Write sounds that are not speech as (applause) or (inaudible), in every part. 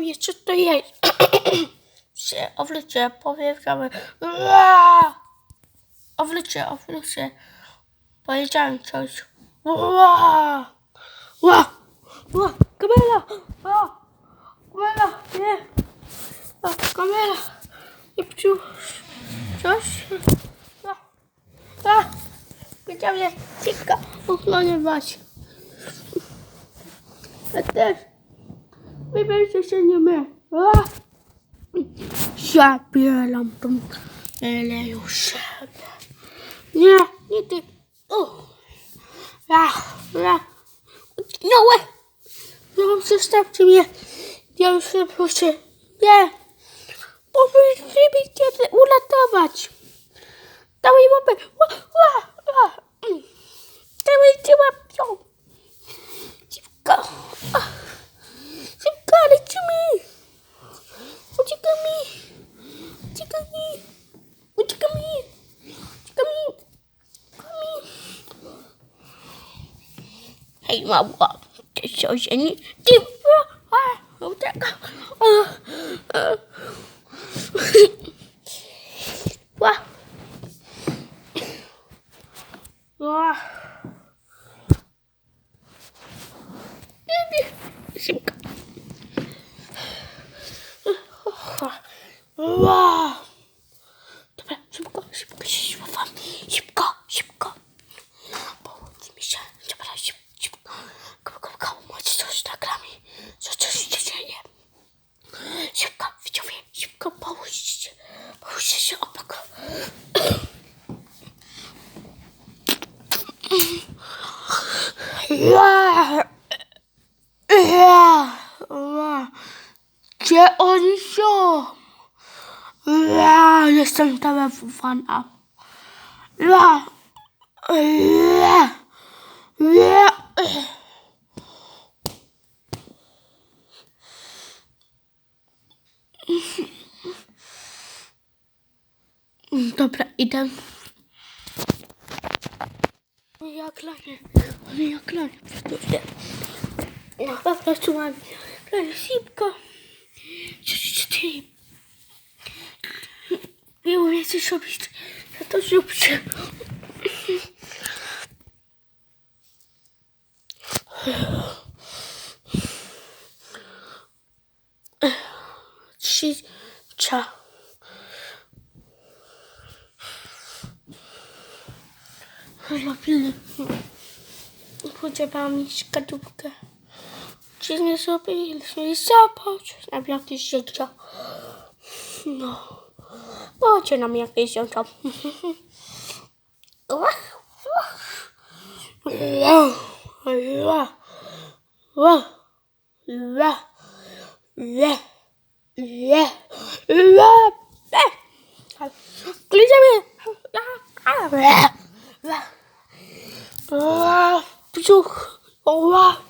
Jeszcze to jest. (clears throat) się owlycie, powiedziałem. Ua! Owlycie, owlycie. Powiedziałem coś. Ua! Ua! Ua! Kamera! Ua! Kamera! Nie! A, kamera! Nie pczuł. Coś? A! A! Widział mnie. Szybko. Ochronie was. Ja też. Wybierzcie się nie my. Zabieram tą siebie. Nie, nie ty. Ja, ja. Utknąłem. No, zostawcie mnie. Ja już nie proszę. Nie. Bo wy nie będziecie uratować. Dawaj łapę. Hej, mała. Ty się ziemi. Ty. A, ucieka. A, a. Ła. Ła. Szybko. Wow. Dobra, szybko, szybko się śpiewam. Szybko, szybko. Połudzi mi się. Dobra, szybko, szybko. Koło, koło, koło, macie coś nagrami. Co coś się dzieje. Szybko, widzowie, szybko, połóżcie. Połóżcie się obok. Ja. Ja. Ja. Gdzie oni są? Ja, jestem telefowana. Ja. Ja. Ja. Dobra, idę. Ja klanie. Ja klanie. No, po prostu mam. Klanie. Ty. Nie umiecie robić. Ja to zróbcie. Trzy. Cza. Podziałam mi szkatułkę. Czy nie zrobiliśmy zapać na jakieś życia. No. Macie nam jakieś Allah. Çok. Allah.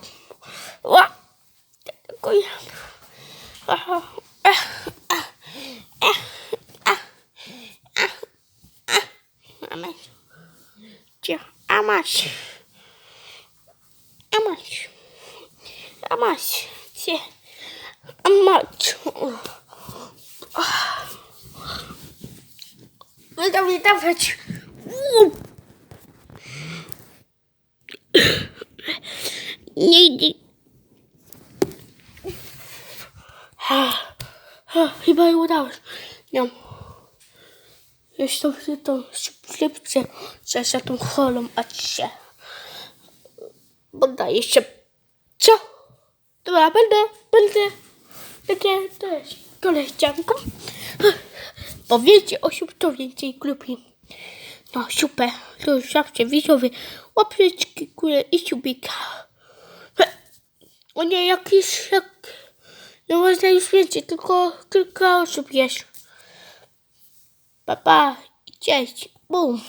Allah. Koyun. Ah. Ah. Ah. Ah. Ah. Ah. Amaç. Amaç. Amaç. Amaç. Amaç. Amaç. Então, então, Fátio. Nie idzie. Chyba udało się. Nie. Się to szybciej, się tą cholą, a się. Podaje się. Co? Dobra, będę, będę, będę też koleżanką. Powiedzcie o to więcej grupi. No super, to już zawsze widzowie. Łapeczki, kule i subika. O nie, jakiś, jak... Nie można już więcej, tylko kilka osób jest. Pa, pa cześć. Bum.